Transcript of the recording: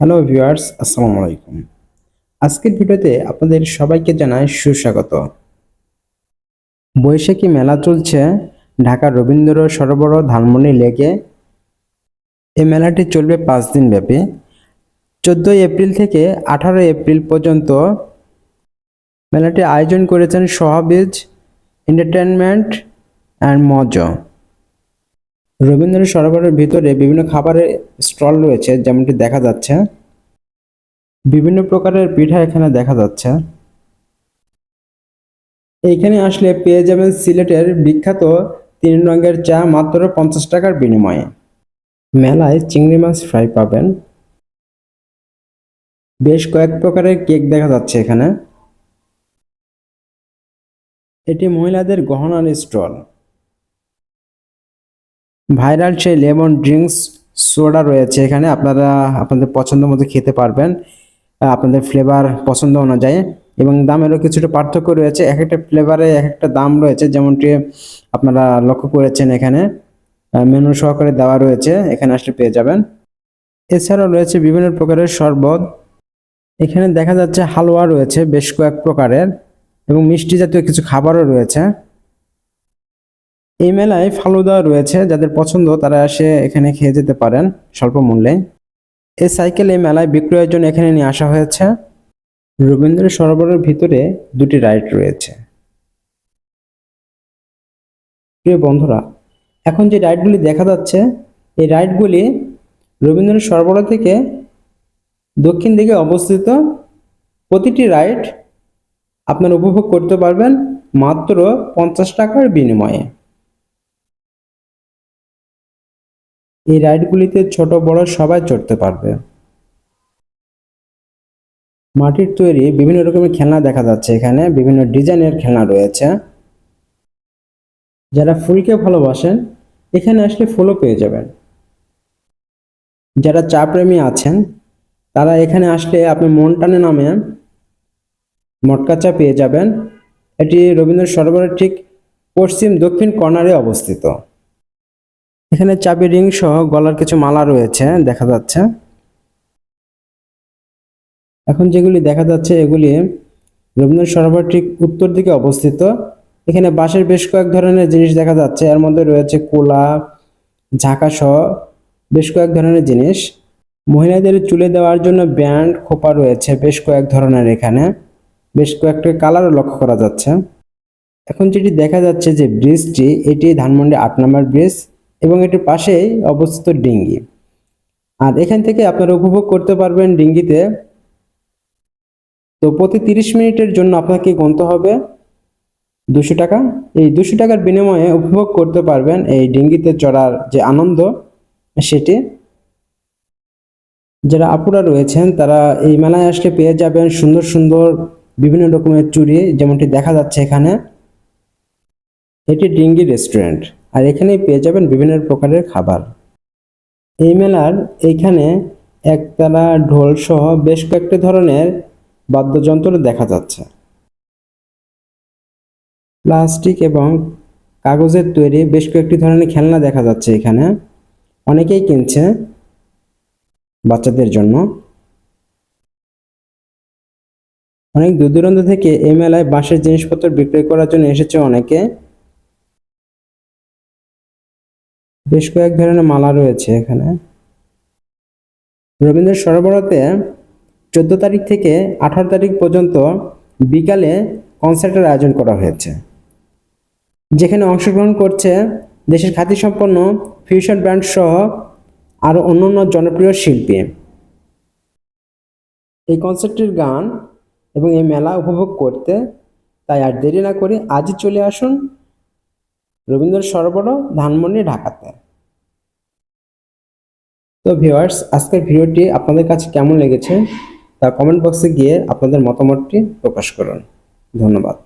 Hello viewers আসসালামু আলাইকুম। আজকের ভিডিওতে আপনাদের সবাইকে জানাই সুস্বাগত। বৈশাখী মেলা চলছে ঢাকা রবীন্দ্র সরোবর ধানমন্ডি লেকে। এই মেলাটি চলবে পাঁচ দিন ব্যাপী। চোদ্দোই এপ্রিল থেকে আঠারো এপ্রিল পর্যন্ত মেলাটি আয়োজন করেছেন সহাবিজ এন্টারটেনমেন্ট অ্যান্ড মজ রবীন্দ্র সরোবরের ভিতরে বিভিন্ন খাবারের স্টল রয়েছে, যেমনটি দেখা যাচ্ছে। বিভিন্ন প্রকারের পিঠা এখানে দেখা যাচ্ছে। এইখানে আসলে পেয়ে যাবেন সিলেটের বিখ্যাত তিন রঙের চা মাত্র পঞ্চাশ টাকার বিনিময়ে। মেলায় চিংড়ি মাছ ফ্রাই পাবেন। বেশ কয়েক প্রকারের কেক দেখা যাচ্ছে এখানে। এটি মহিলাদের গহনার স্টল। ভাইরাল সেই লেমন ড্রিঙ্কস সোডা রয়েছে এখানে আপনারা আপনাদের পছন্দ মতো খেতে পারবেন আপনাদের ফ্লেভার পছন্দ অনুযায়ী। এবং দামেরও কিছুটা পার্থক্য রয়েছে। এক একটা ফ্লেভারে এক একটা দাম রয়েছে, যেমনটি আপনারা লক্ষ্য করেছেন এখানে। মেনু সহকারে দেওয়া রয়েছে, এখানে আসলে পেয়ে যাবেন। এছাড়াও রয়েছে বিভিন্ন প্রকারের শরবত। এখানে দেখা যাচ্ছে হালুয়া রয়েছে বেশ কয়েক প্রকারের এবং মিষ্টি জাতীয় কিছু খাবারও রয়েছে। এই মেলায় ফালুদা রয়েছে, যাদের পছন্দ তারা এসে এখানে খেয়ে যেতে পারেন স্বল্প মূল্যে। এই সাইকেল এই মেলায় বিক্রয়ের জন্য এখানে নিয়ে আসা হয়েছে। রবীন্দ্র সরোবরের ভিতরে দুটি রাইড রয়েছে। প্রিয় বন্ধুরা, এখন যে রাইডগুলি দেখা যাচ্ছে, এই রাইডগুলি রবীন্দ্র সরোবর থেকে দক্ষিণ দিকে অবস্থিত। প্রতিটি রাইড আপনারা উপভোগ করতে পারবেন মাত্র পঞ্চাশ টাকার বিনিময়ে। এই রাইডগুলিতে ছোট বড় সবাই চড়তে পারবে। মাটির তৈরি বিভিন্ন রকমের খেলনা দেখা যাচ্ছে এখানে, বিভিন্ন ডিজাইনের খেলনা রয়েছে। যারা ফুলকে ভালোবাসেন, এখানে আসলে ফুলও পেয়ে যাবেন। যারা চা প্রেমী আছেন, তারা এখানে আসলে আপনি মন টানে নামে মটকা চা পেয়ে যাবেন। এটি রবীন্দ্র সরোবরের ঠিক পশ্চিম দক্ষিণ কর্নারে অবস্থিত। এখানে চাবি, রিং সহ গলার কিছু মালা রয়েছে, দেখা যাচ্ছে। এখন যেগুলি দেখা যাচ্ছে, এগুলি রবীন্দ্র সরোবর ঠিক উত্তর দিকে অবস্থিত। এখানে বাঁশের বেশ কয়েক ধরনের জিনিস দেখা যাচ্ছে। এর মধ্যে রয়েছে কোলা, ঝাঁকা সহ বেশ কয়েক ধরনের জিনিস। মহিলাদের চুলে দেওয়ার জন্য ব্যান্ড, খোপা রয়েছে বেশ কয়েক ধরনের এখানে। বেশ কয়েকটা কালারও লক্ষ্য করা যাচ্ছে। এখন যেটি দেখা যাচ্ছে যে ব্রিজটি, এটি ধানমন্ডি আট নম্বর ব্রিজ। এবং এটির পাশেই অবস্থিত ডিঙ্গি। আর এখান থেকে আপনারা উপভোগ করতে পারবেন ডিঙ্গিতে। তো প্রতি তিরিশ মিনিটের জন্য আপনাকে গুনতে হবে দুশো টাকা। এই দুশো টাকার বিনিময়ে উপভোগ করতে পারবেন এই ডিঙ্গিতে চড়ার যে আনন্দ, সেটি। যারা আপুরা রয়েছেন, তারা এই মেলায় আসলে পেয়ে যাবেন সুন্দর সুন্দর বিভিন্ন রকমের চুড়ি, যেমনটি দেখা যাচ্ছে এখানে। এটি ডিঙ্গি রেস্টুরেন্ট। আর এখানেই পেয়ে যাবেন বিভিন্ন প্রকারের খাবার। এই মেলার এইখানে একতলা ঢোল সহ বেশ কয়েকটি ধরনের বাদ্যযন্ত্র দেখা যাচ্ছে। প্লাস্টিক এবং কাগজের তৈরি বেশ কয়েকটি ধরনের খেলনা দেখা যাচ্ছে এখানে। অনেকেই কিনছে বাচ্চাদের জন্য। অনেক দূর দূরান্ত থেকে এই মেলায় বাঁশের জিনিসপত্র বিক্রয় করার জন্য এসেছে অনেকে। বেশ কয়েক ধরনের মালা রয়েছে এখানে। রবীন্দ্র সরোবরতে চোদ্দ তারিখ থেকে আঠারো তারিখ পর্যন্ত বিকালে কনসার্টের আয়োজন করা হয়েছে। যেখানে অংশগ্রহণ করছে দেশের খ্যাতিসম্পন্ন ফিউশন ব্যান্ড সহ আরও অন্যান্য জনপ্রিয় শিল্পী। এই কনসার্টের গান এবং এই মেলা উপভোগ করতে তাই আর দেরি না করে আজই চলে আসুন রবীন্দ্র সরোবর ধানমন্ডি, ঢাকাতে। তো ভিওয়ার্স আজকের ভিডিওটি আপনাদের কাছে কেমন লেগেছে তা কমেন্ট বক্সে গিয়ে আপনাদের মতামতটি প্রকাশ করুন। ধন্যবাদ।